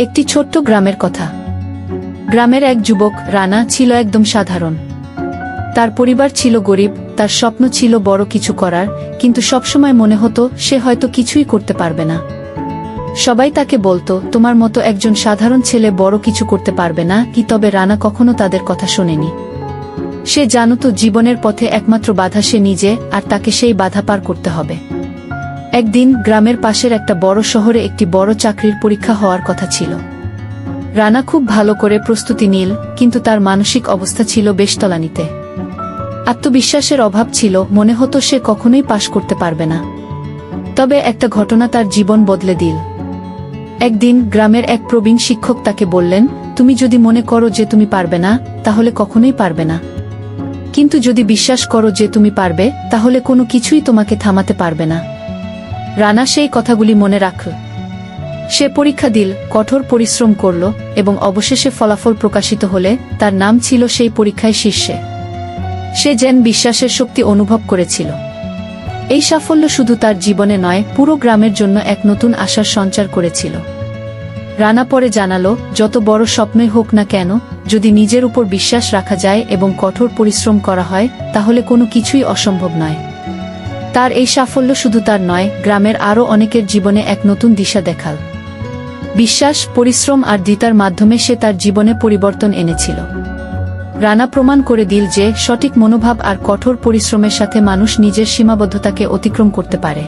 একটি ছোট্ট গ্রামের কথা। গ্রামের এক যুবক, রানা, ছিল একদম সাধারণ। তার পরিবার ছিল গরিব, তার স্বপ্ন ছিল বড় কিছু করার, কিন্তু সবসময় মনে হতো, সে হয়তো কিছুই করতে পারবে না। সবাই তাকে বলতো, তোমার মতো একজন সাধারণ ছেলে বড় কিছু করতে পারবে না, কি তবে রানা কখনো তাদের কথা শোনেনি? সে জানত জীবনের পথে একমাত্র বাধা সে নিজে, আর তাকে সেই বাধা পার করতে হবে। একদিন গ্রামের পাশের একটা বড় শহরে একটি বড় চাকরির পরীক্ষা হওয়ার কথা ছিল। রানা খুব ভালো করে প্রস্তুতি নিল, কিন্তু তার মানসিক অবস্থা ছিল বেশ তলানিতে আত্মবিশ্বাসের অভাব ছিল, মনে হতো সে কখনোই পাশ করতে পারবে না। তবে একটা ঘটনা তার জীবন বদলে দিল। একদিন গ্রামের এক প্রবীণ শিক্ষক তাকে বললেন, তুমি যদি মনে করো যে তুমি পারবে না, তাহলে কখনোই পারবে না। কিন্তু যদি বিশ্বাস করো যে তুমি পারবে, তাহলে কোনো কিছুই তোমাকে থামাতে পারবে না। রানা সেই কথাগুলি মনে রাখল সে পরীক্ষা দিল, কঠোর পরিশ্রম করল এবং অবশেষে ফলাফল প্রকাশিত হলে তার নাম ছিল সেই পরীক্ষায় শীর্ষে। সে যেন বিশ্বাসের শক্তি অনুভব করেছিল। এই সাফল্য শুধু তার জীবনে নয়, পুরো গ্রামের জন্য এক নতুন আশার সঞ্চার করেছিল। রানা পরে জানালো, যত বড় স্বপ্নই হোক না কেন, যদি নিজের উপর বিশ্বাস রাখা যায় এবং কঠোর পরিশ্রম করা হয়, তাহলে কোনো কিছুই অসম্ভব নয়। তার এই সাফল্য শুধু তার নয়, গ্রামের আরও অনেকের জীবনে এক নতুন দিশা দেখাল। বিশ্বাস, পরিশ্রম আর দ্বিতার মাধ্যমে সে তার জীবনে পরিবর্তন এনেছিল। রানা প্রমাণ করে দিল যে, সঠিক মনোভাব আর কঠোর পরিশ্রমের সাথে মানুষ নিজের সীমাবদ্ধতাকে অতিক্রম করতে পারে।